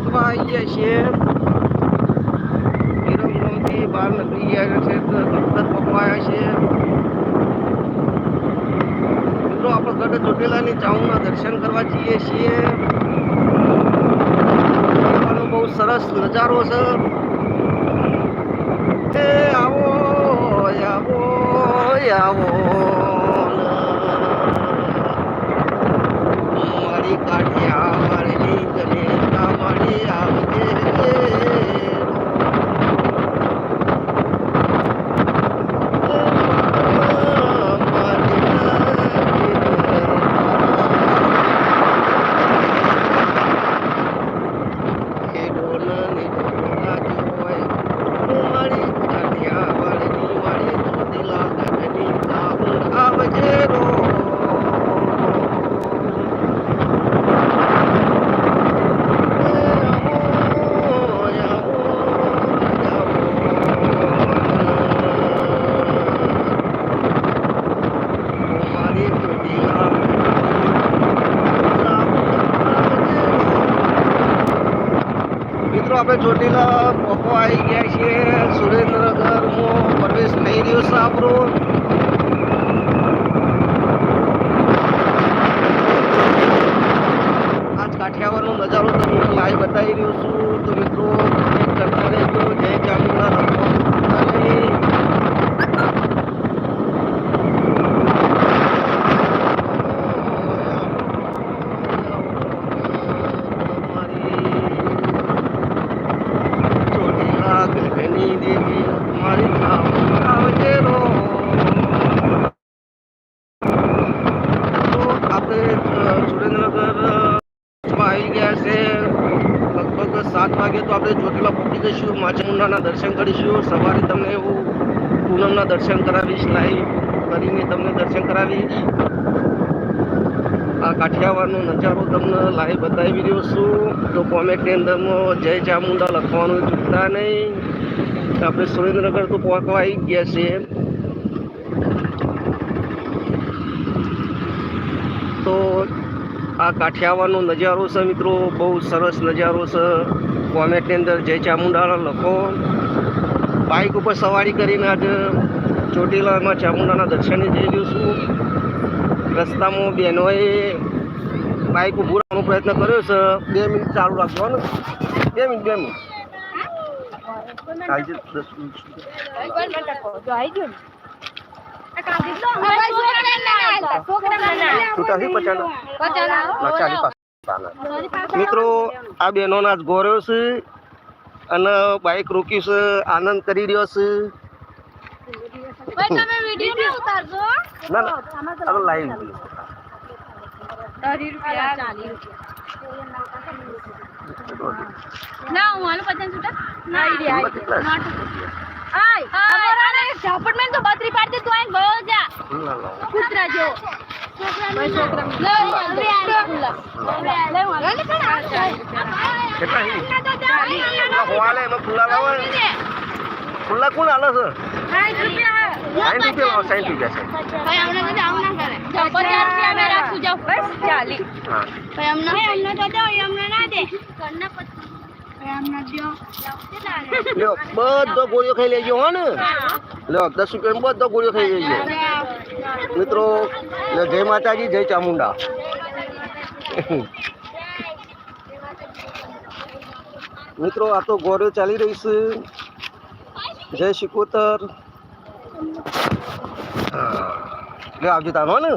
પહોંચવા આવી ગયા છીએ વિરમગામથી બહાર નીકળી ગયા છે. દફતર પહોંચવા આવ્યા છીએ મિત્રો, આપણે ગઢ ચોટીલાની ચાઉના દર્શન કરવા જઈએ છીએ. બહુ સરસ નજારો છે એ આવો આવો આવો મારી કાઢ્યા મારી તને મારી આવજે મિત્રો આપણે ચોટીલા પોપો આવી ગયા છીએ. સુરેન્દ્રનગરમાં પ્રવેશ થઈ રહ્યો છે આપણો. આજ કાઠિયાવાડનો નજારો તમને લાઈવ બતાવી રહ્યો છું. તો મિત્રો કરતા જય ચામુંડા લખવાનું ચોટીલા ગગની દેવી મારી આવજે સુરેન્દ્રનગર આવી ગયા છે લગભગ સાત વાગે તો આપણે ચોટીલા પહોંચી જઈશું માચમુંડાના દર્શન કરીશું સવારે તમને એવું પૂનમના દર્શન કરાવીશ લાઈવ કરીને તમને દર્શન કરાવીશ આ કાઠિયાવાડનો નજારો તમને લાઈવ બતાવી રહ્યો છું. તો કોમેન્ટની અંદરમાં જય ચામુંડા લખવાનું ચૂકતા નહીં. આપણે સુરેન્દ્રનગર તો પહોંચવા આવી ગયા છીએ. તો આ કાઠિયાવાડનો નજારો છે મિત્રો, બહુ સરસ નજારો છે. કોમેન્ટની અંદર જય ચામુંડાના લખો. બાઇક ઉપર સવારી કરીને આજે ચોટીલામાં ચામુંડાના દર્શને જઈ રહ્યો છું. રસ્તામાં બહેનોએ બાઇક ઊભું રાખવાનો પ્રયત્ન કર્યો છે. બે મિનિટ ચાલુ રાખવાનું. બે મિનિટ બે મિનિટ. ચાલશે દસ મિનિટ મિત્રો આ બહેનોના જ ગોર્યો છે અને બાઇક રોકી છે આનંદ કરી રહ્યો છે. ના ના લાઈવ. ના હું હાલો પતંગ છૂટા? ના. કિંમત કેટલા છે? ઝાપટમેન્ટ તો બત્રી પાડ દે તું આઈને ગયો જા. કૂતરા જો. લે લે લે કેટલા છે? હોવાલે એમાં ખુલ્લા લાવો ને. ખુલ્લા કોણ હાલે છે સાઠ રૂપિયા લાવો, સાઠ રૂપિયા છે હા લ્યો બધો ગોળીઓ ખાઈ લેજો હો ને. લ્યો દસ રૂપિયા બધો ગોળીઓ ખાઈ લેજો. મિત્રો લ્યો, જય માતાજી જય ચામુંડા. મિત્રો આ તો ગોળીઓ ચાલી રહી છે. જય શિકોતર હા. લ્યો આવજો તાનો ને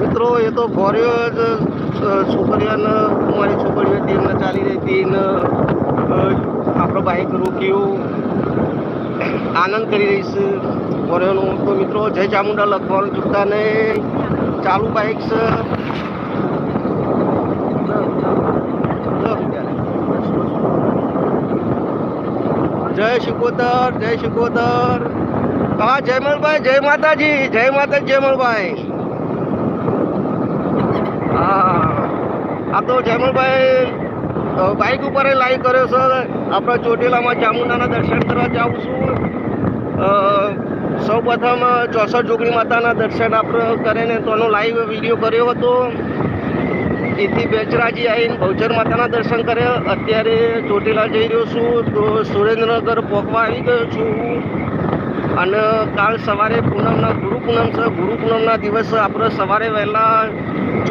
મિત્રો, એ તો જ છોકરીઓને મારી છોકરીઓ હતી એમને ચાલી રહી હતી ને આપણો બાઇક રોક્યું આનંદ કરી રહીશ છે. તો મિત્રો, જય ચામુંડા લખવાનું ચૂકતા નહીં. ચાલુ બાઇક છે જય શિકોતર, જય શકોતર. હા જયમલભાઈ જય માતાજી, જય માતા જયમલભાઈ હા, આ તો જયમલભાઈ બાઇક ઉપર લાઈવ કર્યો છે આપણે ચોટીલામાં ચામુંડાના દર્શન કરવા જાઉં છું. સૌ પ્રથમ ચોસઠ જોગણી માતાના દર્શન આપણે કરીને તેનો લાઈવ વીડિયો કર્યો હતો. એથી બેચરાજી આવીને બહુચર માતાના દર્શન કર્યા. અત્યારે ચોટીલા જઈ રહ્યો છું. તો સુરેન્દ્રનગર પોકવા આવી ગયો છું. અને કાલ સવારે પૂનમના ગુરુ પૂનમ છે. ગુરુ પૂનમના દિવસે આપણે સવારે વહેલા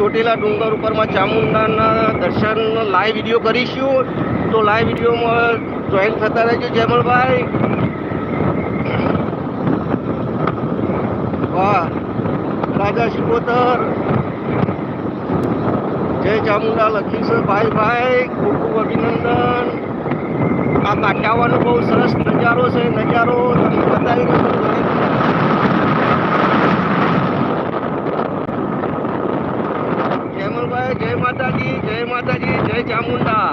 ચોટીલા ડુંગર ઉપરમાં ચામુંડાના દર્શન લાઈવ વીડિયો કરીશું. તો લાઈવ વિડીયોમાં જોઈન થતા રહેજો જયમલભાઈ વાહ. રાજા શિકોતર જય ચામુંડા લખ્યું છે ભાઈ ભાઈ ખૂબ ખૂબ અભિનંદન આ કાઠિયાવાનો બહુ સરસ નજારો છે નજારો તમને બતાવી રહ્યો છું જય માતાજી જય માતાજી જય ચામુંડા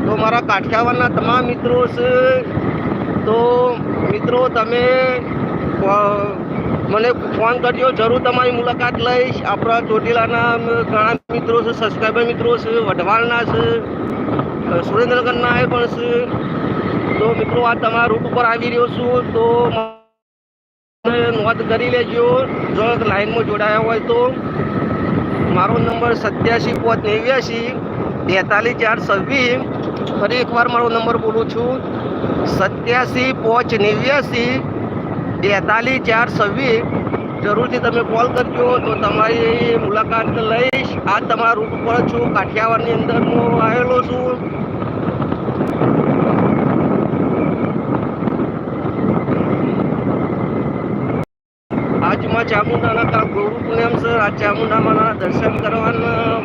તો મારા કાઠિયાવાડના તમામ મિત્રો છે. તો મિત્રો, તમે મને ફોન કરજો. જરૂર તમારી મુલાકાત લઈશ. આપણા ચોટીલાના ઘણા મિત્રો છે સબસ્ક્રાઈબર મિત્રો છે વઢવાલના છે સુરેન્દ્રનગરના એ પણ છે. તો મિત્રો, આ તમારા રૂટ ઉપર આવી રહ્યો છું. તો નોંધ કરી લેજો. જો લાઈનમાં જોડાયા હોય તો. મારો નંબર સત્યાસી પોત નેવ્યાસી બેતાલીસ, ચાર, છવ્વીસ. ફરી એકવાર મારો નંબર બોલું છું. સત્યાસી પાંચ નેવ્યાસી બેતાલીસ ચાર છવ્વીસ. જરૂરથી તમે કોલ કરજો, તો તમારી મુલાકાત લઈશ. આ તમારા રૂટ ઉપર જ છું. કાઠિયાવાડની અંદર હું આવેલો છું. આજમાં ચામુંડાના કાલ ગુરુ પૂનમ છે આ ચામુંડામાના દર્શન કરવાના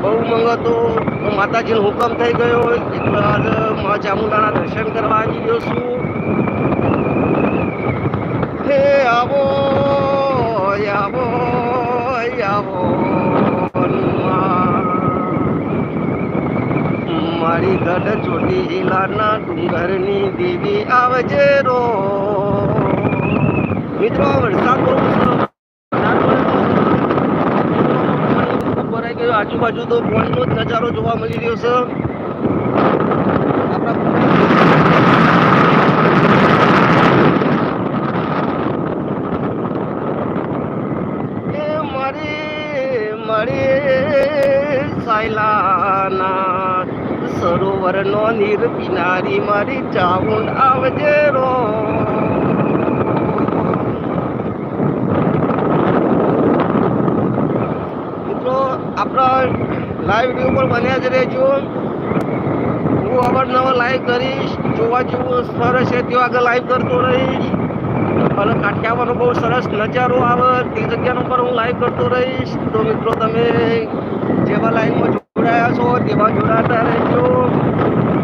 બહુ મંગ હતો તો માતાજીનો હુકમ થઈ ગયો મા ચામુંડાના દર્શન કરવા આવી ગયો છું. હે આવો આવો આવો મારી ગઢ ચોટી જિલ્લાના ડુંગરની દેવી આવજે રો. મિત્રો, વરસાદ બહુ છે. ભરાઈ ગયો આજુબાજુ તો પાણીનો જ નજારો જોવા મળી રહ્યો છે. સરોવરનો નીર પીનારી મારી ચામુંડ આવજે રો મિત્રો આપણા લાઈવ વીડિયો પર બન્યા જ રહેજો. હું અવારનવાર લાઈવ કરીશ, જોવા જેવું સરસ છે ત્યાં આગળ લાઈવ કરતો રહીશ. અને કાઠિયાવાનો બહુ સરસ નજારો આવે, તે જગ્યાનો પર હું લાઈવ કરતો રહીશ. તો મિત્રો તમે જેવા લાઈનમાં જોડાયા છો, તેવા જોડાતા રહેજો.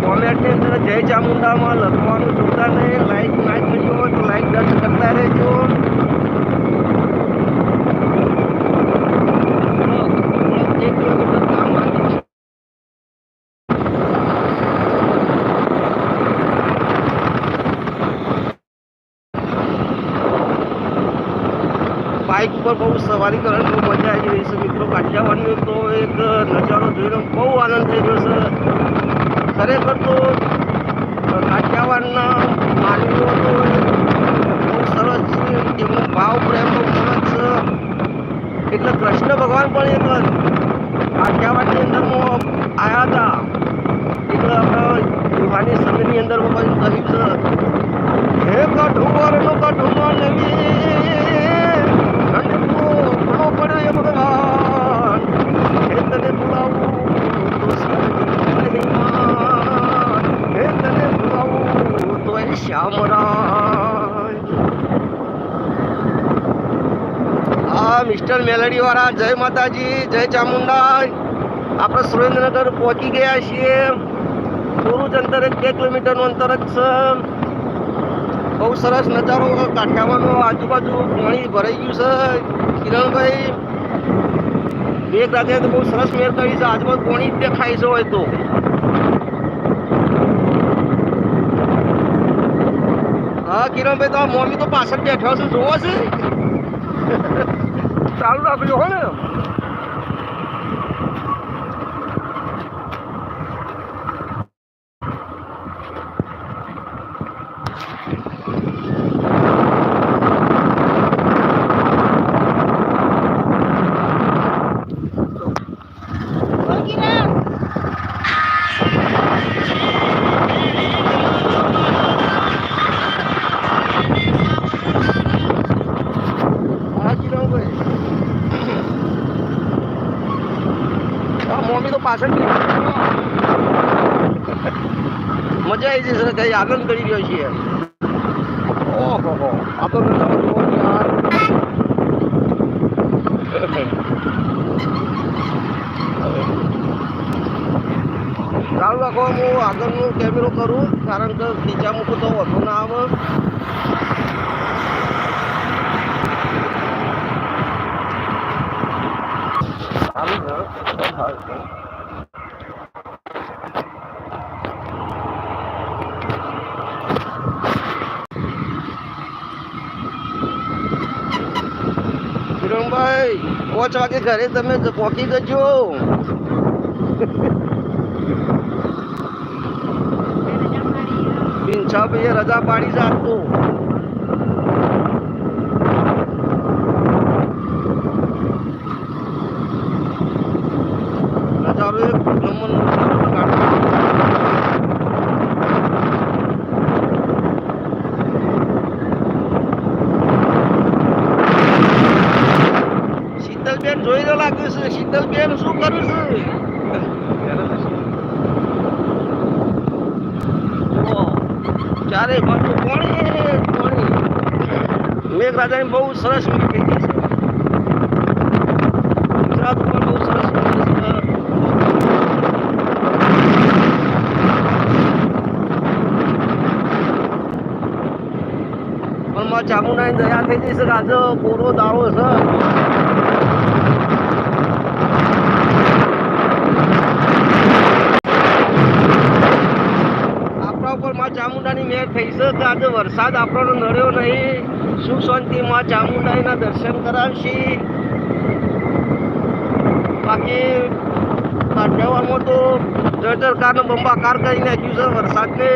કોમેન્ટની અંદર જય ચામુંડામાં લખવાનું જોતા નહીં લાઈક ના કર્યો હોય તો લાઈક દર્જ કરતા રહેજો એક કિલોમીટર કામ બાકી છે. બાઇક પર બહુ સવારી બહુ મજા આવી રહી છે. મિત્રો કાઠિયાવાડીનો તો એક નજારો જોઈને બહુ આનંદ થઈ ગયો છે. ખરેખર તો કાઠિયાવાડના માનવીઓ તો બહુ સરસ છે. એમનો ભાવ, પ્રેમ બહુ સરસ છે. એટલે કૃષ્ણ ભગવાન પણ એક કાઠિયાવાડની અંદરમાં આવ્યા હતા. એટલે આપણે યુવાની સમયની અંદર પણ કહ્યું છે હે કઠુવરનો કઠુમાં નવી. ઠંડકો ઘણો પડ્યો એ ભગવાન હે તને બોલાવું તો સારી મહિમા. હે તને બોલાવું તો એ શ્યામરાય હા મિસ્ટર મેલડી વાળા જય માતાજી જય ચામુંડા આપણે સુરેન્દ્રનગર પહોંચી ગયા છીએ થોડું જ અંતર જ બે કિલોમીટરનું અંતર જ છે બહુ સરસ નજારો કાઠિયાવાડનો આજુબાજુ પાણી ભરાઈ ગયું છે. કિરણભાઈ મેઘ રાતે તો બહુ સરસ મેળ કરી છે. આજુબાજુ પાણી જ દેખાય છે હોય તો. હા, કિરણભાઈ, તો મમ્મી તો પાછળ બેઠો છે. જોવો છે. ચાલુ રાખજો હો ને હા કિરણભાઈ હા મમ્મી તો પાછળ બેઠી છે. મજા આવી જશે કઈ આનંદ કરી રહ્યો છીએ. ઓહો આ તો ચાલુ રાખો હું આગળનો કેમેરો કરું, કારણ કે નીચા મૂકું તો વધુ ના આવે. ચાલુ છે હા, છે. કિરણભાઈ પાંચ વાગે ઘરે તમે પહોંચી જજો. પિંછા ભાઈએ રજા પાડી છે આજ તો. નજારો એક ગાડી શીતલબેન જોઈ રહ્યો લાગ્યું છે શીતલબેન શું કરું છે ઓહ, ચારે બાજુ પાણી જ પાણી બહુ સરસ થઈ છે. ગુજરાત ઉપર બહુ સરસ પણ માં ચામુંડાની દયા થઈ જશે આજે કોરો દાડો છે. આપણા ઉપરમાં ચામુંડાની મેળ થઈ છે કે આજે વરસાદ આપણો નડ્યો નહીં. સુખ શાંતિ માં ચામુંડાઈના દર્શન કરાવશે. બાકી કાઠિયાવાડમાં તો જળજળકારનો બંબાકાર કરી નાખ્યું છે વરસાદને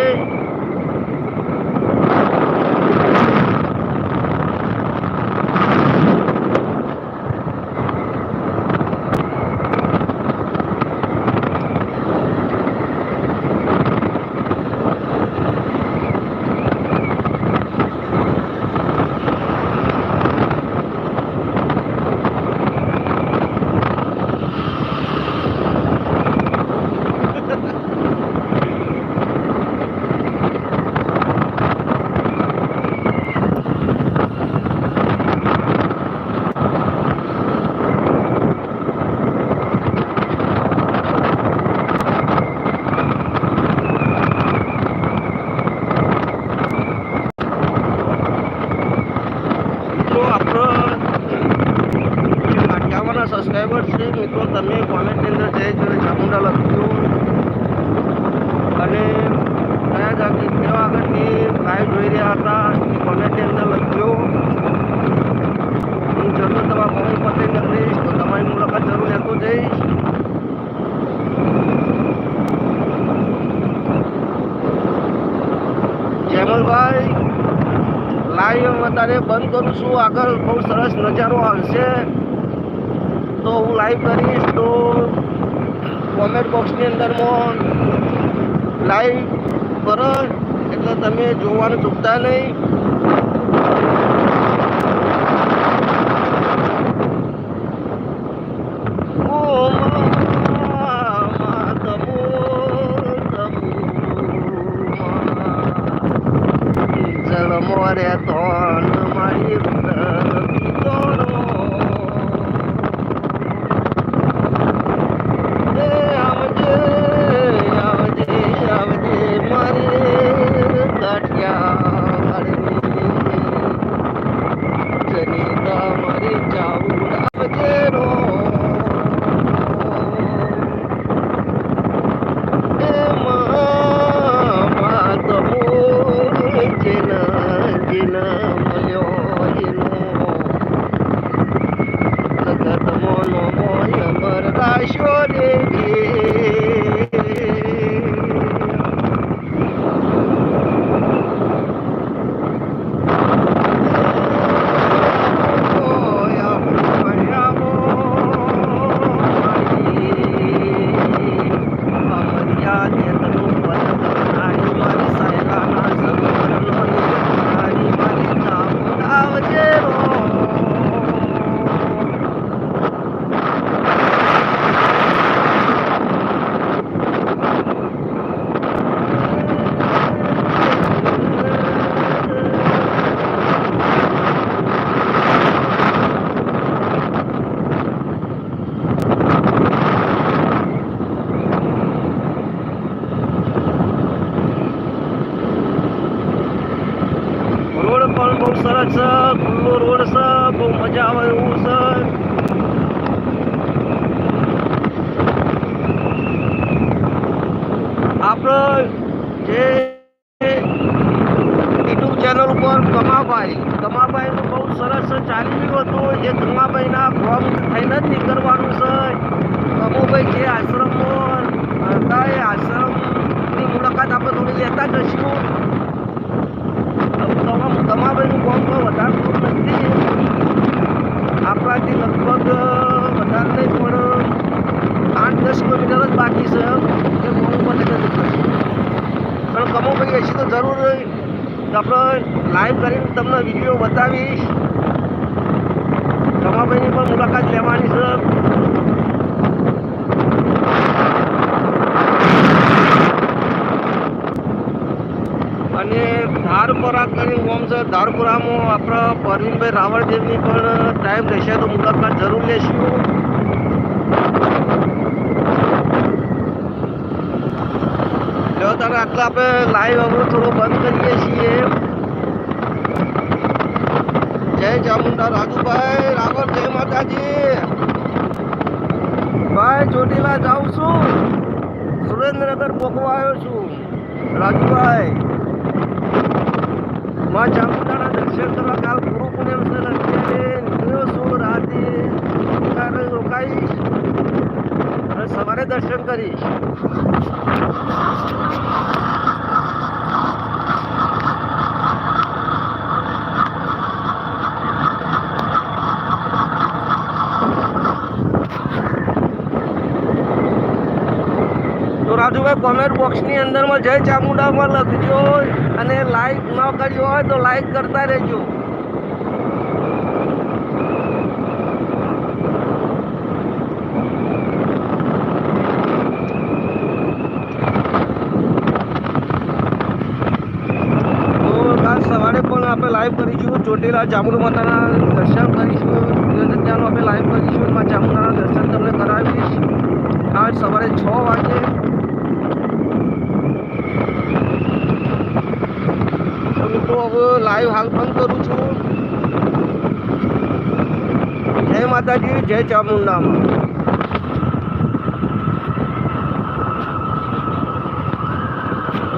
મિત્રો આપણો જે કાઠિયાવાડના સબસ્ક્રાઈબર છે મિત્રો તમે કોમેન્ટની અંદર જય જોડે ચામુંડા લખજો અને કયા જાગી કેવા આગળથી લાઈવ જોઈ રહ્યા હતા એ કોમેન્ટની અંદર લખજો હું જરૂર તમારા પવન પટેલને કહીશ તો તમારી મુલાકાત જરૂર લેતો જઈશ જેમલભાઈ લાઈવ બંધ કરું છું. આગળ બહુ સરસ નજારો આવશે. તો હું લાઈવ કરીશ. તો કોમેન્ટ બોક્સની અંદરમાં લાઈવ કરો. એટલે તમે જોવાનું ચૂકતા નહીં ઓ મા, મા તમો, તમો, મા. જળ મોરે તો મારી વૃદ્ધ તોરો. એ આવજે, આવજે, આવજે મારી કાઠિયાવાડની. જનિતા મારી ચાઉડ આવજે રો. એ મા, મા તમો, જેના સરસ છે ખુલ્લો રોડ છે બહુ મજા આવે એવું છે આપણે જે યુટ્યુબ ચેનલ ઉપર કમાભાઈ કમાભાઈનું બહુ સરસ ચાલી રહ્યું હતું એ કમાભાઈના ફોર્મ થઈને જ નીકળવાનું છે. કમોભાઈ જે આશ્રમમાં હતા, એ આશ્રમની મુલાકાત આપણે થોડી લેતા જઈશું. કમાભાઈનું ફોર્મ તો વધારે નથી. આપણાથી લગભગ વધારે નહીં, પણ આઠ, દસ કિલોમીટર જ બાકી છે. એ ફોર્મ પર લઈને પણ કમોભાઈ હશે તો જરૂર આપણે લાઈવ કરીને તમને વીડિયો બતાવીશ. કમાભાઈની પણ મુલાકાત લેવાની છે. અને ધારપુરા કરી ઓમ છે, ધારપુરામાં આપણા પરવીનભાઈ રાવળદેવની પણ ટાઈમ રહેશે તો મુલાકાત જરૂર લેશું. જો તારે આટલા આપણે લાઈવ હવે થોડું બંધ કરીએ છીએ. જય ચામુંડા રાજુભાઈ રાવળ જય માતાજી. ભાઈ, ચોટીલા જાઉં છું. સુરેન્દ્રનગર પોકવા આવ્યો છું. રાજુભાઈ, માં ચામુંડાના દર્શન કરવા કાલ ગુરુ પૂનમ છે ને અત્યારે નીકળ્યો છું રાતે અત્યારે રોકાઈશ અને સવારે દર્શન કરીશ તો રાજુભાઈ કોમેન્ટ બોક્સની અંદરમાં જય ચામુંડામાં લખજો અને લાઈક ન કર્યો હોય તો લાઈક કરતા રહેજો. સવારે પણ આપણે લાઈવ કરીશું. ચોટીલા ચામુંડ માતાના દર્શન કરીશું. ત્યાંનું આપણે લાઈવ કરીશું. એમાં ચામુંડાના દર્શન તમને કરાવીશ. આજ સવારે છ વાગે મિત્રો હવે લાઈવ હાલ બંધ કરું છું. જય માતાજી જય ચામુંડામાં.